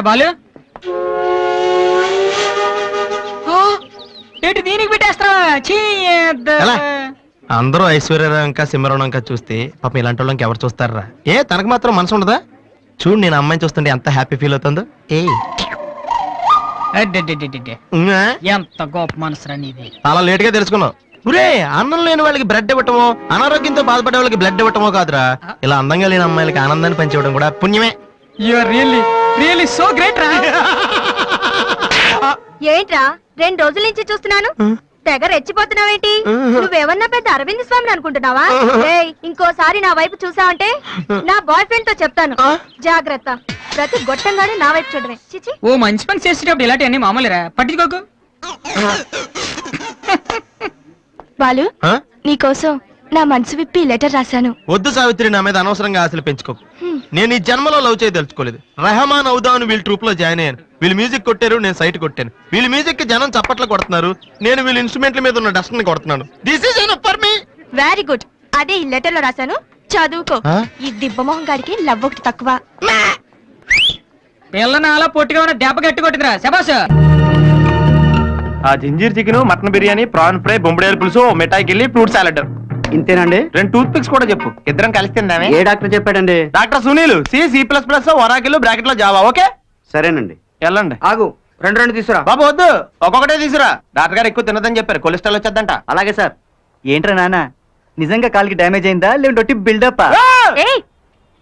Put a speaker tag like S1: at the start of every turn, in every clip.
S1: బాలు? ఏంటి దీనికి పెట్టేస్తావా?
S2: అందరూ సింహరావు ఇంకా చూస్తే పాపం ఇలాంటి వాళ్ళకి ఎవరు చూస్తారా? ఏ తనకు మాత్రం మనసు ఉండదా? చూడు నేను అమ్మాయిని చూస్తుంటే ఎంత హ్యాపీ ఫీల్ అవుతుందో. ఏ?
S1: ఎంత గొప్ప మనసురా నీది.
S2: చాలా లేట్గా తెలుసుకున్నావు ఒరే అన్నం లేని వాళ్ళకి బ్లడ్ ఇవ్వటమో అనారోగ్యంతో బాధపడే వాళ్ళకి బ్లడ్ ఇవ్వటమో కాదురా. ఇలా అందంగా లేని అమ్మాయిలకి ఆనందాన్ని పంచివ్వడం కూడా పుణ్యమే.
S1: You are really really so great రా
S3: ఏంట్రా? రెండు రోజుల నుంచి చూస్తున్నాను. తెగ రెచ్చిపోతున్నావేంటి? నువ్వేమన్నా పెద్ద అరవింద్ స్వామిని అనుకుంటున్నావా? ఏయ్ ఇంకోసారి నా వైపు చూసావంటే నా బాయ్ ఫ్రెండ్తో చెప్తాను. జాగ్రత్త. ప్రతి గొట్టంగానే నా వైపు చూడవే. చిచి.
S1: ఓ మంచి పని చేసేటప్పుడు ఇలాంటివన్నీ మామూలురా. పట్టించుకోకు.
S3: బాలు? నీకోసం నా మనసు విప్పి లెటర్ రాశాను.
S2: వద్దు సావిత్రి నా మీద అనవసరంగా ఆశలు పెంచుకోకు నేను ఈ జన్మలో లవ్ చేయ తెలుసుకోలేదు. రెహమాన్ అవుదామని వీళ్ళ ట్రూప్లో జాయిన్ అయ్యాను వీళ్ళు మ్యూజిక్ కొట్టారు నేను సైట్ కొట్టాను. వీళ్ళ మ్యూజిక్కి జనం చప్పట్లు కొడుతున్నారు. నేను వీళ్ళ ఇన్స్ట్రుమెంట్ల మీద ఉన్న డస్ట్ని కొడుతున్నాను this is for me
S3: very good అదే ఈ లెటర్లో రాశాను. చదువుకో? ఈ దిబ్బమోహం గారికి లవ్ ఒకటి తక్కువ.
S1: పిల్లని అలా పొట్టిగా ఉన్న దెబ్బ గట్టి కొట్టిందిరా. శబాస్
S4: ఆ ginger chicken mutton biryani prawn fry బొంబడేలు పులుసు మిఠాయికి వెళ్ళి ఫ్రూట్ సాలెడ్.
S5: ఇంతేనండి?
S4: రెండు టూత్ పిక్స్ కూడా చెప్పు. ఇద్దరం కలిసి తిందామే.
S5: ఏ డాక్టర్ చెప్పాడండి?
S4: Doctor Sunil C C plus plus oracle బ్రాకెట్లో జావా ఓకే?
S5: సరేనండి.
S4: వెళ్ళండి.
S5: ఆగు. రెండు రెండు తీసుకురా.
S4: బాబు వద్దు. ఒక్కొక్కటే తీసురా డాక్టర్ గారు ఎక్కువ తినదని చెప్పారు. కొలెస్ట్రాల్ వచ్చేద్దంట.
S5: అలాగే సార్. ఏంట్రా నాన్న? నిజంగా కాలికి డ్యామేజ్ అయిందా? లేదంటే బిల్డప్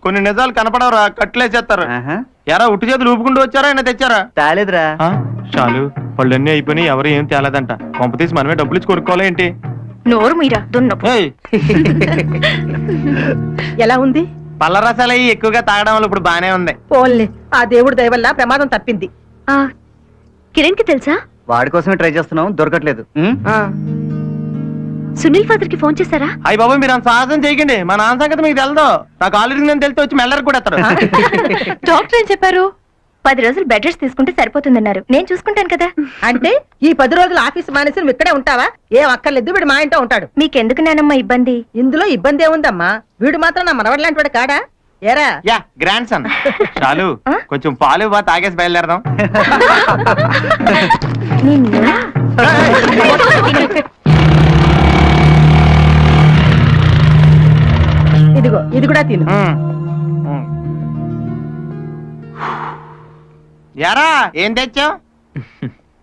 S4: కొన్ని నిజాలు కనపడవరా? కట్లేసేస్తారు ఎరా ఉట్టి చేతులు ఊపుకుంటూ వచ్చారా? ఆయన తెచ్చారా?
S5: తాలేదురా.
S4: ఆ, చాలు. పళ్ళన్నీ అయిపోయినాయి. ఎవరు ఏం తేలేదంట. కొంప తీసి మనమే డబ్బులు ఇచ్చి కొనుక్కోవాలా ఏంటి?
S3: నోరు మీరా? దున్నపు.
S4: ఏయ్,
S6: ఎలా ఉంది?
S4: పళ్ళ రసాలు అయ్యి ఎక్కువగా తాగడం వల్ల ఇప్పుడు బానే ఉంది.
S6: పోన్లే. ఆ దేవుడి దయ వల్ల ప్రమాదం తప్పింది.
S3: కిరణ్కి తెలుసా?
S5: వాడి కోసమే ట్రై చేస్తున్నాం దొరకట్లేదు?
S3: సునీల్ ఫాదర్కి ఫోన్ చేశారా?
S4: అయ్యి బాబు మీరు అంత సాహసం చేయకండి. మా నాన్న సంగతి మీకు తెలదు. నాకు ఆల్రెడీ నేను తెలితే వచ్చి మెల్లరికి కూడా ఎత్తాడు
S3: డాక్టర్ ఏం చెప్పారు? పది రోజులు బెడ్ రెస్ట్ తీసుకుంటే సరిపోతుందన్నారు. నేను చూసుకుంటాను కదా.
S6: అంటే ఈ పది రోజులు ఆఫీస్ మానేసి నువ్వు ఇక్కడే ఉంటావా? ఏం అక్కర్లేదు వీడు మా ఇంట్లో ఉంటాడు.
S3: మీకెందుకు నానమ్మ ఇబ్బంది?
S6: ఇందులో ఇబ్బంది ఏముందమ్మా? వీడు మాత్రం నా మనవడి లాంటి వాడు కాడా? ఏరా?
S4: యా గ్రాండ్ సన్ చాలు? కొంచెం పాలు బా తాగేసి బయలుదేరదాం.
S6: ఇదిగో ఇది కూడా తిను.
S4: యారా ఏం తెచ్చావు?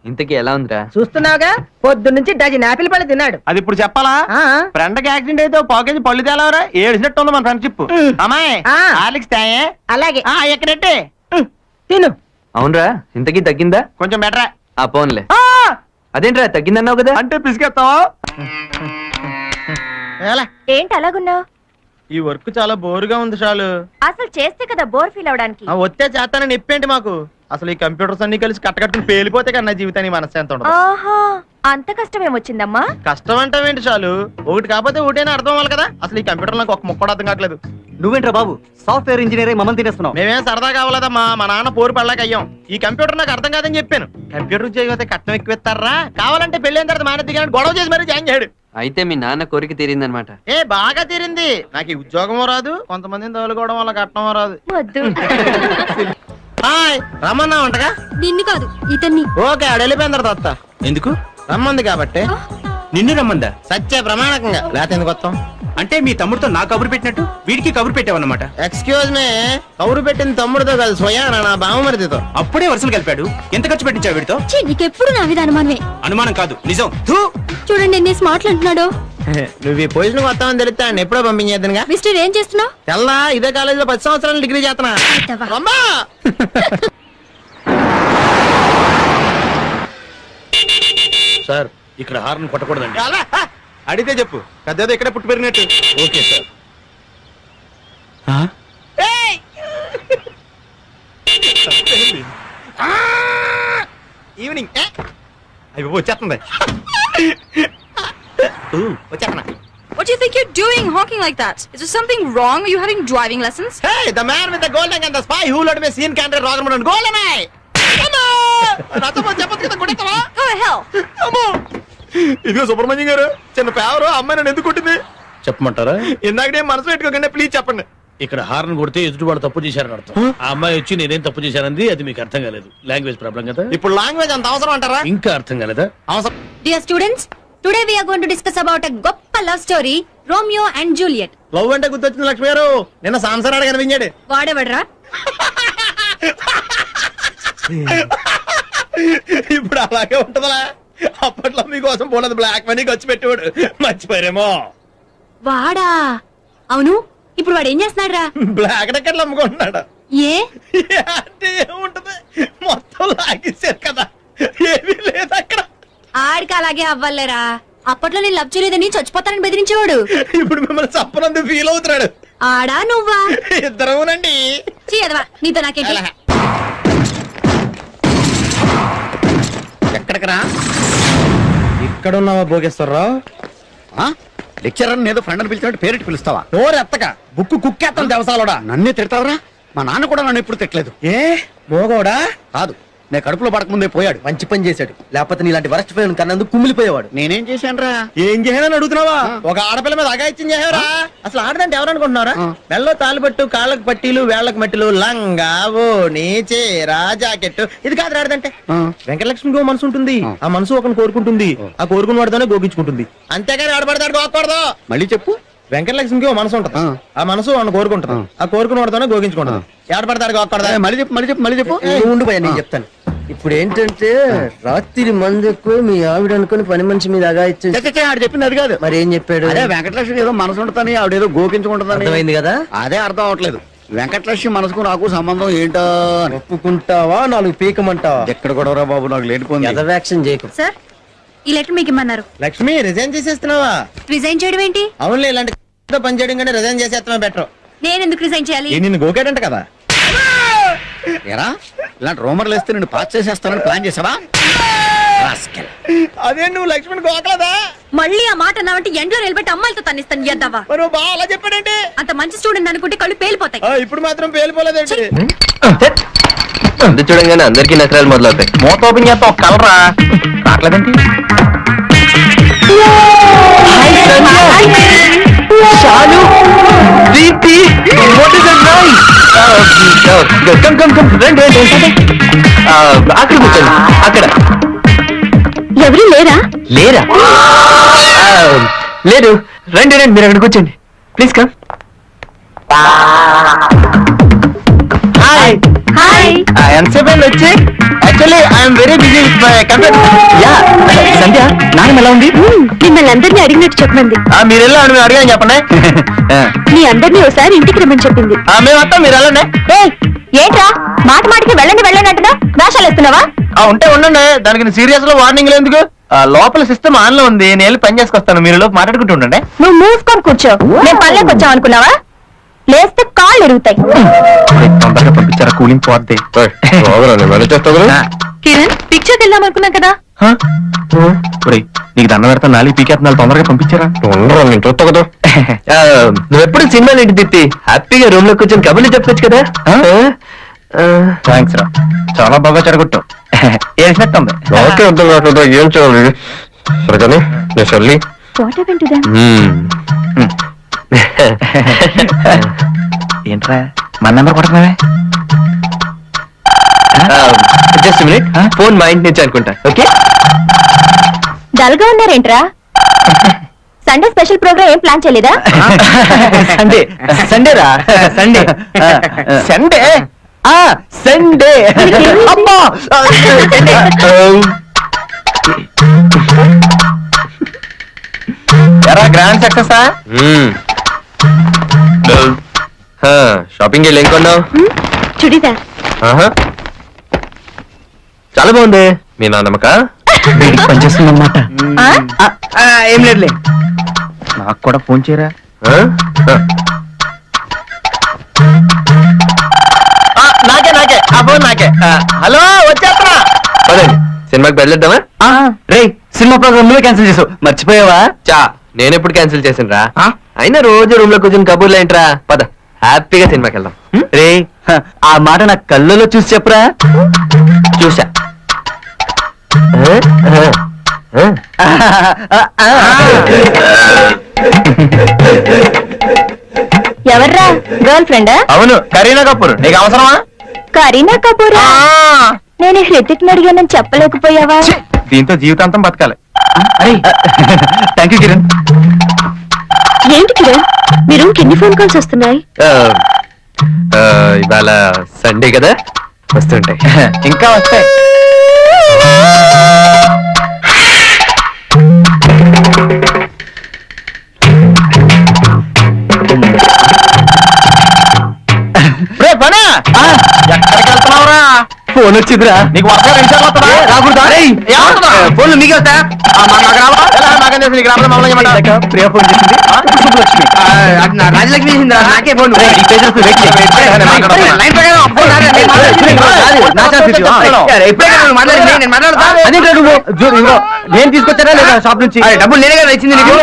S5: ఇంతకీ ఎలా ఉందిరా?
S6: చూస్తున్నావుగా? పొద్దు నుంచి డజన్ ఆపిల్ పళ్ళు తిన్నాడు.
S4: అది ఇప్పుడు చెప్పాలా?
S6: ఆ.
S4: ఫ్రెండ్కి యాక్సిడెంట్ అయితే పాకేజ్ పళ్ళు తేలవరా? ఏడిసినట్టు ఉంది మన ఫ్రెండ్షిప్. అమ్మాయి
S6: ఆ.
S4: ఆలిక్స్ తాయే?
S6: అలాగే.
S4: ఆ, ఎక్కడెట్టే
S6: ఉమ్, తిను.
S5: అవునరా ఇంతకీ తగ్గిందా?
S4: కొంచెం బెటరా
S5: ఆ పోన్లే. అదేంట్రా తగ్గిందన్నావు కదా?
S4: అంటే పిసికెత్తావా?
S3: ఏంటి అలాగున్నావు?
S2: ఈ వర్క్ చాలా బోరుగా ఉంది చాలు
S3: అసలు చేస్తే కదా బోర్ ఫీల్ అవడానికి.
S2: ఆ వచ్చే చేస్తానని నిప్పేంటి మాకు? అసలు ఈ కంప్యూటర్స్ అన్ని కలిసి కట్టకట్టుకుని పేలిపోతే కన్నా జీవితానికి మనశ్శాంతి ఉండదు.
S3: ఆహా అంత కష్టం ఏమొచ్చిందమ్మా
S2: కష్టం అంటావేంటి చాలు? ఒకటి కాకపోతే ఒకటైనా అర్థం అవ్వాలి కదా. అసలు ఈ కంప్యూటర్ నాకు ఒక ముక్క కూడా అర్థం కావట్లేదు.
S5: నువ్వేంట్రా బాబు? సాఫ్ట్వేర్ ఇంజనీర్ మమ్మల్ని తినేస్తున్నావు.
S2: మేమేం సరదా కావాలదమ్మా. మా నాన్న పోరు పడలేక అయ్యాం. ఈ కంప్యూటర్ నాకు అర్థం కాదని చెప్పాను. కంప్యూటర్ చేయకపోతే కట్నం ఎక్కువ కావాలంటే పెళ్ళైన తర్వాత మానేది కానీ గొడవ చేసి మరీ జాయిన్ చేయడు.
S5: అయితే మీ నాన్న కోరిక తీరిందనమాట
S2: ఏ బాగా తీరింది. నాకు ఈ ఉద్యోగమో రాదు. కొంతమందిని తోలుకోవడం వల్ల కట్నమో రాదు. హాయ్ రమ్మన్నా ఉంటగా?
S3: నిన్ను కాదు ఇతన్ని.
S2: ఓకే ఆడ వెళ్ళిపోయిన తర్వాత వస్తా.
S7: ఎందుకు?
S2: రమ్మంది కాబట్టి.
S7: నిన్ను రమ్మందా?
S2: సత్య ప్రమాణకంగా. లేకపోతే ఎందుకు వస్తాం?
S7: అంటే మీ తమ్ముడితో నా కబురు పెట్టినట్టు? వీడికి కబురు పెట్టావన్నమాట.
S2: ఎక్స్క్యూజ్ మీ కౌరు పెట్టిన తమ్ముడితో కాదు స్వయాన నా బావమరిదితో.
S7: అప్పుడే వరుసలు కలిపాడు. ఎంత ఖర్చు పెట్టించావు వీడితో?
S3: నీకెప్పుడు నా అనుమానమే.
S7: అనుమానం కాదు నిజం. ధూ!
S3: చూడండి ఎన్ని స్మార్ట్లు అంటున్నాడు.
S2: నువ్వు ఈ పొజిషన్ వస్తామని తెలిస్తే ఆయన ఎప్పుడో పంపించేద్దనుగా?
S3: మిస్టర్ ఏం చేస్తున్నావు?
S2: తెల్లా ఇదే కాలేజీలో పది సంవత్సరాలు డిగ్రీ చేస్తున్నా. అమ్మా!
S7: సార్ ఇక్కడ హార్న్ కొట్టకూడదండి.
S2: ఎలా? అడిగితే చెప్పు. పెద్దదో ఇక్కడే పుట్టి పెరిగినట్టు.
S7: Okay sir.
S2: ఈవినింగ్? అయ్యో వచ్చేస్తుంది. ఊ, వచ్చేస్తున్నా
S8: What do you think you're doing honking like that? Is there something wrong? Are you having driving lessons?
S2: Hey, the man with the golden and the spy who let me seen canter Rogerman golden eye. నాతో చెప్పదు కదా కొట్టేస్తావా
S8: Go to hell!
S2: అమ్మో! ఇదిగో సుబ్రహ్మణ్యం గారు చిన్న పేవరు అమ్మాయి నన్ను ఎందుకు కొట్టింది?
S7: చెప్పమంటారా?
S2: ఇందాకనే మనసు పెట్టుకోకండి ప్లీజ్ చెప్పండి.
S7: ఇక్కడ హార్న్ కొడితే ఎదుటి వాళ్ళు తప్పు చేశారని అర్థం. ఆ అమ్మాయి వచ్చి నేనేం తప్పు చేశానంది అది మీకు అర్థం కాలేదు. లాంగ్వేజ్ ప్రాబ్లం కదా?
S2: ఇప్పుడు లాంగ్వేజ్ అంత అవసరం అంటారా?
S7: ఇంకా అర్థం కాలేదా?
S2: అవసరం.
S3: Dear students today we are going to discuss about a గొప్ప love story Romeo and Juliet
S2: love అంటే గుర్తొచ్చింది లక్ష్మి గారు. నిన్న సాంసరాడు కనిపించాడు.
S3: వాడేవడరా?
S2: ఇప్పుడు అలాగే ఉంటదా అప్పట్లో మీకోసం పోనది బ్లాక్ మనీ ఖర్చు పెట్టేవాడు. మర్చిపోయారేమో.
S3: వాడా? అవును ఇప్పుడు వాడు ఏం చేస్తున్నాడు రా
S2: బ్లాక్ టికెట్లు అమ్ముకుంటున్నాడు
S3: ఏ
S2: అంటే ఏముంటది? మొత్తం లాగేశారు కదా. ఏమీ లేదు
S3: ఆడికి అలాగే అవ్వాలేరా? అప్పట్లో నేను లవ్ చేయలేదని చచ్చిపోతానని బెదిరించేవాడు.
S2: ఇప్పుడు మిమ్మల్ని చప్పనందు ఫీల్ అవుతున్నాడు.
S3: ఆడా నువ్వా?
S2: ఇద్దరునండి
S3: చేయదవా నీతో నాకేంటి?
S9: ఎక్కడికి రా?
S2: ఇక్కడ ఉన్నావా భోగేశ్వరరావు
S9: లెక్చరర్ ఏదో ఫ్రెండ్ అని పిలిచినట్టు పేరెట్టి పిలుస్తావా?
S2: నోరు ఎత్తక. బుక్కు కుక్కేస్తాను దేవసాలోడా.
S9: నన్నే తిడతావరా? మా నాన్న కూడా నన్ను ఎప్పుడు తిట్టలేదు.
S2: ఏ? మోగోడా
S9: కాదు. నేను కడుపులో పడకముందే పోయాడు.
S2: మంచి పని చేశాడు. లేకపోతే నీలాంటి వరస్ట్ పోయిన కన్నందుకు కుమిలిపోయేవాడు.
S9: నేనేం చేశానురా?
S2: ఏం చేయాలని అడుగుతున్నావా? ఒక ఆడపిల్ల మీద అగాయిత్యం చేసావరా అసలు ఆడదంటే ఎవరు అనుకుంటున్నారా మెల్లో తాలుబట్టు కాళ్ళకు పట్టీలు వేళ్ళకు మట్టిలు లంగా ఓణి చీర జాకెట్ ఇది కాదు ఆడదంటే. వెంకటలక్ష్మికి ఓ మనసు ఉంటుంది. ఆ. మనసు ఒకరిని కోరుకుంటుంది. ఆ కోరుకున్న వాడితోనే గోగించుకుంటుంది. అంతేగాని ఆడబడతాడు గోకూడదు
S9: మళ్ళీ చెప్పు.
S2: వెంకటలక్ష్మికి ఓ మనసు ఉంటుంది.
S9: ఆ.
S2: మనసు వాడిని కోరుకుంటుంది. ఆ. కోరుకున్న వాడితోనే గోగించుకుంటుంది ఏడబడతాడు
S9: ఏ,
S2: గోకూడదు
S9: మళ్ళీ చెప్పు మళ్ళీ చెప్పు మళ్ళీ చెప్పు.
S2: ఉండిపోయా నేను చెప్తాను. ఇప్పుడు ఏంటంటే రాత్రి మందు ఎక్కువ మీ ఆవిడ అనుకుని పని మనిషి మీద
S9: చచ్చ, ఆడు చెప్పింది అది కాదు.
S2: మరి ఏం చెప్పాడు?
S9: అదే వెంకటలక్ష్మి ఏదో మనసు ఉంటుందని ఆవిడేదో గోకించుకుంటుందని
S2: అర్థమైంది కదా?
S9: అదే అర్థం అవట్లేదు. వెంకటలక్ష్మి మనసుకు నాకు సంబంధం ఏంటో
S2: ఒప్పుకుంటావా నాలుగు పీకమంటావా?
S9: ఎక్కడ గొడవరా బాబు నాకు లేనిపోయింది
S2: చేయకు.
S3: సార్ ఈ లెటర్ మీకు ఇమ్మన్నారు
S2: లక్ష్మి రిజైన్ చేసేస్తున్నావా?
S3: రిజైన్ చేయడం ఏంటి?
S2: అవునులే ఇలాంటి తో పని చేయడం కంటే రిజైన్ చేసేస్తున్నావు బెటర్
S3: నేను ఎందుకు రిజైన్ చేయాలి
S2: నిన్ను గోకాడంట కదా?
S9: ఎరా ఇలాంటి రూమర్లు వేస్తే నేను పాస్ చేసేస్తానని ప్లాన్ చేసావా? రాస్కెల్.
S2: అదే నువ్వు లక్ష్మిని గోకలదా?
S3: మళ్ళీ ఆ మాట అన్నావంటే ఎండ్లో నిలబెట్టి అమ్మాయిలతో తన్నిస్తాను ఎద్దవా
S2: మరి నువ్వు బాగా అలా చెప్పాడంటే?
S3: అంత మంచి స్టూడెంట్ అనుకుంటే కళ్ళు పేలిపోతాయి.
S2: ఆ, ఇప్పుడు మాత్రం పేలిపోలేదేంటి?
S4: అందు చూడంగానే అందరికీ నకరాలు మొదలవుతాయి. మూత ఓపెన్ చేస్తా ఒక కలరా? రావట్లేదండి చాలు Deepti what is nice come come come రండి రండి రండి. ఆ, అక్కడ కూర్చోండి. అక్కడ.
S3: ఎవరు లేరా?
S4: లేరా? ఆ, లేదు. రండి రండి. మీరు అక్కడ కూర్చోండి. ప్లీజ్ కమ్ హాయ్ ఎంతసేపు అయింది వచ్చి? Actually I'm very busy with my computer ya Sandhya నాన్నమ్మ ఎలా ఉంది?
S3: మిమ్మల్ని అందరినీ అడిగినట్టు చెప్పండి.
S4: ఆ, మీరు వెళ్ళి ఆవిడ అడిగాను చెప్పండి.
S3: మీ అందరినీ ఒకసారి ఇంటికి రమ్మని చెప్పింది.
S4: మేము వస్తాం మీరు వెళ్ళండి.
S3: ఏంట్రా? మాట మాటికి వెళ్ళండి వెళ్ళండి అంటున్నా? వేషాలు వేస్తున్నావా?
S4: ఆ, ఉంటే ఉండండి. దానికి సీరియస్లో వార్నింగ్ ఎందుకు? ఆ, లోపల సిస్టమ్ ఆన్లో ఉంది. నేను వెళ్ళి పని చేసుకొస్తాను. మీరు లోపు మాట్లాడుకుంటూ ఉండండి.
S3: నువ్వు మూసుకొని కూర్చో. మేము పల్లెకి వచ్చాం అనుకున్నావా లేస్తే కాళ్ళు ఎరుగుతాయి.
S4: తొందరగా పంపించారా కూలింగ్ పోద్ది. ఆ,
S3: కిరణ్ పిక్చర్కి వెళ్దాం అనుకున్నాం కదా?
S4: ఒరేయ్, నీకు దండం పెడతా నాలుగు పీకేస్తున్నాలు తొందరగా పంపించారా? నేను చూస్తా కదా. నువ్వు ఎప్పుడు సినిమాలు ఏంటి తిప్పి హ్యాపీగా రూమ్లో కూర్చొని కబుర్లు చెప్పొచ్చు కదా. థ్యాంక్స్ రా. చాలా బాగా చెడగొట్టు. వేసినట్టుంది అర్థం కావట్లేదు ఏం చేయాలి? ప్రజని నేను చల్లి.
S3: వాట్ హ్యాపెన్ టు దెం
S4: ఏంట్రా మన నెంబర్ కొడుతున్నావే జస్ట్ మినిట్ ఫోన్ మా ఇంటి నుంచి అనుకుంటా. ఓకే
S3: డల్గా ఉన్నారేంట్రా? సండే స్పెషల్ ప్రోగ్రామ్ ఏం ప్లాన్ చేయలేదా?
S4: సండే సండే రా? సండే సండే ఆ. సండే అమ్మా ఎరా గ్రాండ్ సక్సెసా షాపింగ్ వెళ్ళి ఏం కొన్నావు?
S3: చుడిదార్.
S4: ఆహా. చాలా బాగుంది. మీ నాన్నమ్మక పనిచేస్తుంది అన్నమాట ఏం లేదులే. నాకు కూడా ఫోన్ చేయరా? నాకే నాకే. ఆ ఫోన్ నాకే. హలో వచ్చేస్తున్నా. పదండి. సినిమాకి బయలుదేద్దామా రే సినిమా ప్రోగ్రామ్ నువ్వే క్యాన్సిల్ చేసావు. మర్చిపోయావా? చా నేను ఎప్పుడు క్యాన్సిల్ చేసిన రా అయినా రోజు రూమ్లో కూర్చొని కబుర్లు ఏంట్రా? పద హ్యాపీగా సినిమాకి వెళ్దాం రే ఆ మాట నా కళ్ళలో చూసి చెప్పరా? చూసా.
S3: ఎవర్రా? గర్ల్ ఫ్రెండా
S4: అవును కరీనా కపూర్. నీకు అవసరమా?
S3: కరీనా కపూర్? నేను హృతిక్ అడిగానని చెప్పలేకపోయావా?
S4: దీంతో జీవితాంతం బతకాలి. థ్యాంక్ యూ కిరణ్
S3: ఏంటి కిరణ్? మీ రూమ్ ఎన్ని ఫోన్ కాల్స్ వస్తున్నాయి?
S4: ఇవాళ సండే కదా? వస్తుంటాయి. ఇంకా వస్తాయి. ఫోన్ వచ్చిందిరా. నీకు వర్షం రాకూడదా? ఫోన్ నీకే ప్రియ ఫోన్ చేసింది. రాజలక్ష్మి ఫోన్. నేను తీసుకొచ్చారా లేదా షాప్ నుంచి? డబ్బులు నేనే కదా ఇచ్చింది నీకు?